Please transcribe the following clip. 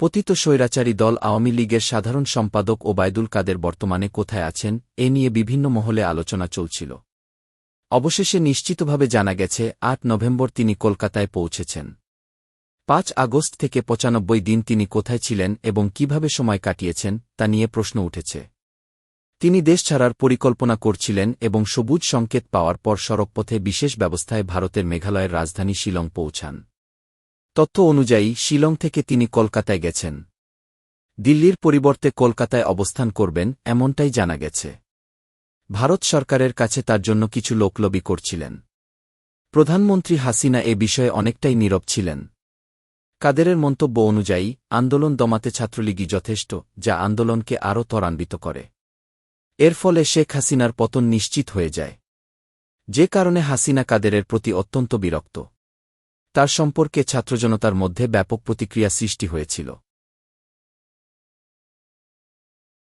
পতিত স্বৈরাচারী দল আওয়ামী লীগের সাধারণ সম্পাদক ওবায়দুল কাদের বর্তমানে কোথায় আছেন, এ নিয়ে বিভিন্ন মহলে আলোচনা চলছিল। অবশেষে নিশ্চিতভাবে জানা গেছে, আট নভেম্বর তিনি কলকাতায় পৌঁছেছেন। পাঁচ আগস্ট থেকে পঁচানব্বই দিন তিনি কোথায় ছিলেন এবং কীভাবে সময় কাটিয়েছেন, তা নিয়ে প্রশ্ন উঠেছে। তিনি দেশ ছাড়ার পরিকল্পনা করছিলেন এবং সবুজ সংকেত পাওয়ার পর সড়কপথে বিশেষ ব্যবস্থায় ভারতের মেঘালয়ের রাজধানী শিলং পৌঁছান। তথ্য অনুযায়ী শিলং থেকে তিনি কলকাতায় গেছেন। দিল্লির পরিবর্তে কলকাতায় অবস্থান করবেন এমনটাই জানা গেছে। ভারত সরকারের কাছে তার জন্য কিছু লোকলবি করছিলেন। প্রধানমন্ত্রী হাসিনা এ বিষয়ে অনেকটাই নীরব ছিলেন। কাদেরের মন্তব্য অনুযায়ী, আন্দোলন দমাতে ছাত্রলীগই যথেষ্ট, যা আন্দোলনকে আরও ত্বরান্বিত করে। এর ফলে শেখ হাসিনার পতন নিশ্চিত হয়ে যায়। যে কারণে হাসিনা কাদেরের প্রতি অত্যন্ত বিরক্ত। তার সম্পর্কে ছাত্রজনতার মধ্যে ব্যাপক প্রতিক্রিয়া সৃষ্টি হয়েছিল।